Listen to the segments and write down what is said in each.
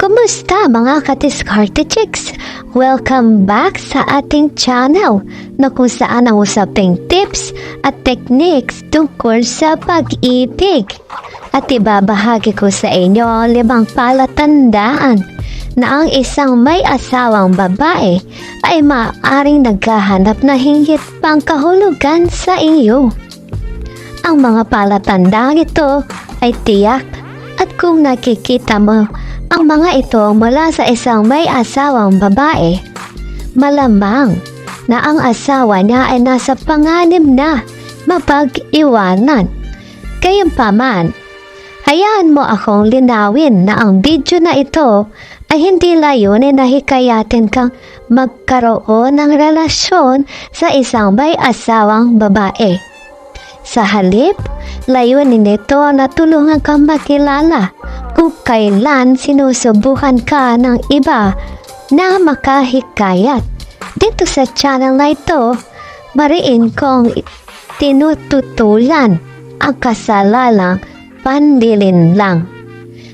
Kumusta mga katiskarte chicks? Welcome back sa ating channel na kung saan ang usaping tips at techniques tungkol sa pag-ibig. At ibabahagi ko sa inyo ang limang palatandaan na ang isang may asawang babae ay maaaring naghahanap na hinggit pang kahulugan sa iyo. Ang mga palatandaan ito ay tiyak at kung nakikita mo ang mga ito mula sa isang may asawang babae, malamang na ang asawa niya ay nasa panganib na mapag-iwanan. Gayunpaman, hayaan mo akong linawin na ang video na ito ay hindi layunin na hikayatin kang magkaroon ng relasyon sa isang may asawang babae. Sa halip, layunin nito na tulungan kang makilala kung kailan sinusubukan ka ng iba na makahikayat. Dito sa channel na ito, mariin kong tinututulan ang kasalalang pandilin lang.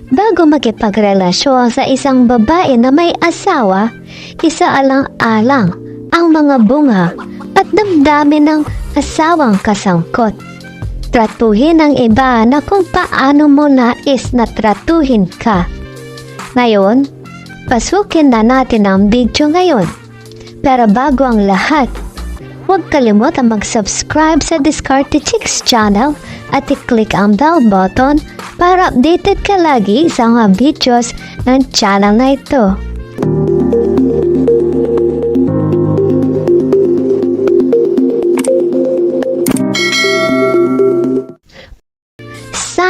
Bago makipagrelasyon sa isang babae na may asawa, isaalang-alang ang mga bunga at damdamin ng asawang kasangkot. Tratuhin ang iba na kung paano mo nais na tratuhin ka. Ngayon, pasukin na natin ang video ngayon. Pero bago ang lahat, huwag kalimutang mag-subscribe sa Discarte Chicks channel at i-click ang bell button para updated ka lagi sa mga videos ng channel na ito.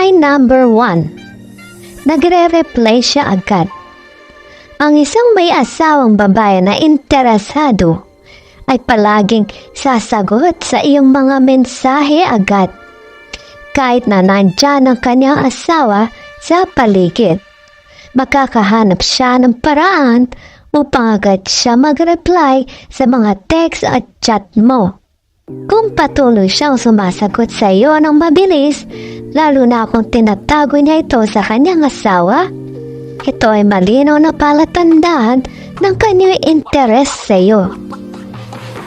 Sign number 1. Nagre-reply siya agad. Ang isang may asawang babae na interesado ay palaging sasagot sa iyong mga mensahe agad. Kahit na nandyan ang kanyang asawa sa paligid. Makakahanap siya ng paraan upang agad siya mag-reply sa mga text at chat mo. Kung patuloy siyang sumasagot sa iyo ng mabilis, lalo na kung tinatago niya ito sa kanyang asawa, ito ay malinaw na palatandaan ng kanyang interes sa iyo.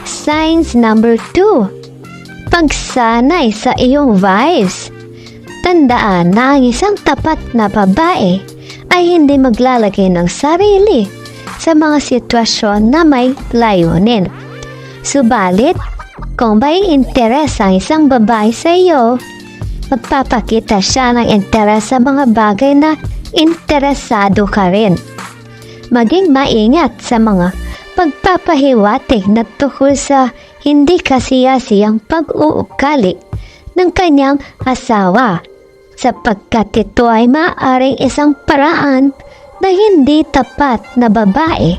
Signs number 2. Pagsanay sa iyong vibes. Tandaan na ang isang tapat na babae ay hindi maglalagay ng sarili sa mga sitwasyon na may layunin. Subalit, kung may interes ang isang babae sa iyo, magpapakita siya ng interes sa mga bagay na interesado ka rin. Maging maingat sa mga pagpapahiwatig na tukol sa hindi kasiyasiyang pag-uukali ng kanyang asawa sapagkat ito ay maaaring isang paraan na hindi tapat na babae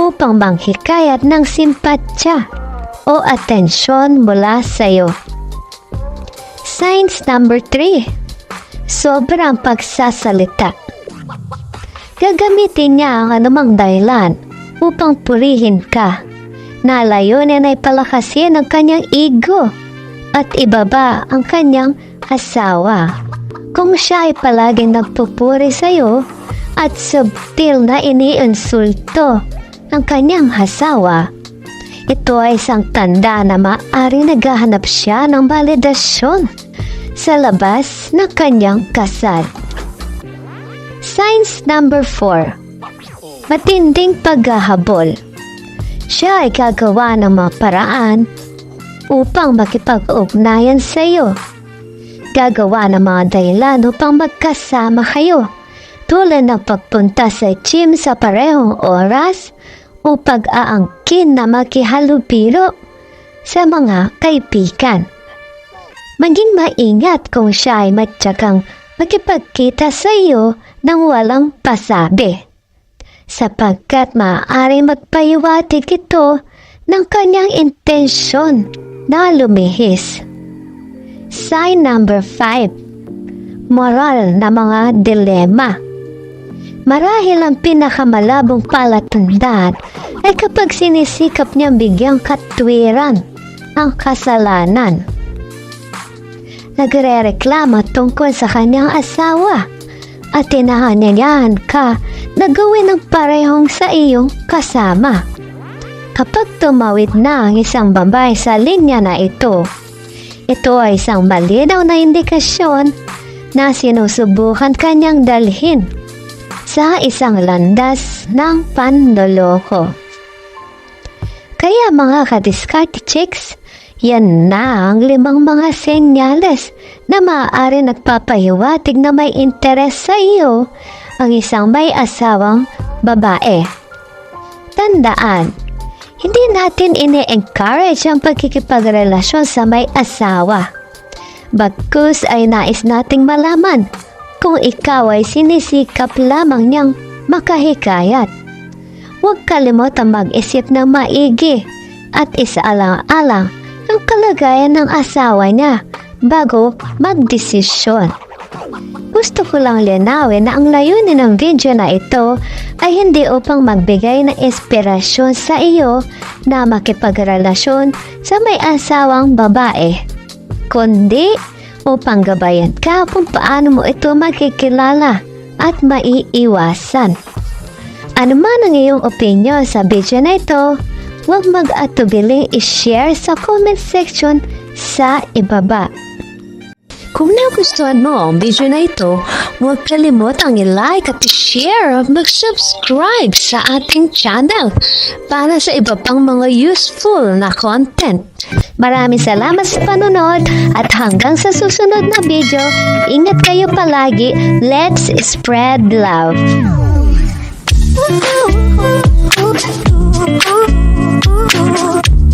upang manghikayat ng simpatya o atensyon mula sa iyo. Signs number 3. Sobrang pagsasalita. Gagamitin niya ang anumang dahilan upang purihin ka. Na layunin ay palakasin ang kanyang ego at ibaba ang kanyang asawa. Kung siya ay palaging nagpupuri sa iyo at subtil na iniinsulto ang kanyang asawa, ito ay isang tanda na maaaring naghahanap siya ng validasyon sa labas ng kanyang kasal. Signs number 4. Matinding paghahabol. Siya ay gagawa ng mga paraan upang makipag-ugnayan sa iyo. Gagawa ng mga dahilan upang magkasama kayo tulad ng pagpunta sa gym sa parehong oras o pag-aangkin na makihalubilo sa mga kaibigan. Maging maingat kung siya ay matyagang makipagkita sa iyo ng walang pasabi sapagkat maaari magpahiwatig ito ng kanyang intensyon na lumihis. Sign number 5. Moral na mga dilema. Marahil ang pinakamalabong palatandaan ay kapag sinisikap niyang bigyang katwiran ang kasalanan. Nagre-reklama tungkol sa kanyang asawa at tinahanyayan ka na gawin ng parehong sa iyong kasama. Kapag tumawid na ang isang babae sa linya na ito, ito ay isang malinaw na indikasyon na sinusubukan kanyang dalhin sa isang landas ng panloloko. Kaya mga kadiskarte chicks, yan na ang limang mga senyales na maaari nagpapahiwatig na may interes sa iyo ang isang may asawang babae. Tandaan, hindi natin ine-encourage ang pagkikipagrelasyon sa may asawa. Bagkus ay nais nating malaman kung ikaw ay sinisikap lamang niyang makahikayat. Huwag kalimutan mag-isip ng maigi at isaalang-alang ang kalagayan ng asawa niya bago magdesisyon. Gusto ko lang linawin na ang layunin ng video na ito ay hindi upang magbigay ng inspirasyon sa iyo na makipagrelasyon sa may asawang babae, kundi upang gabayan ka kung paano mo ito makikilala at maiiwasan. Ano man ang iyong opinion sa video na ito, huwag mag-atubiling i-share sa comment section sa ibaba. Kung nagustuhan mo ang video na ito, huwag kalimutang i-like at i-share at mag-subscribe sa ating channel para sa iba pang mga useful na content. Maraming salamat sa panonood at hanggang sa susunod na video, ingat kayo palagi. Let's spread love!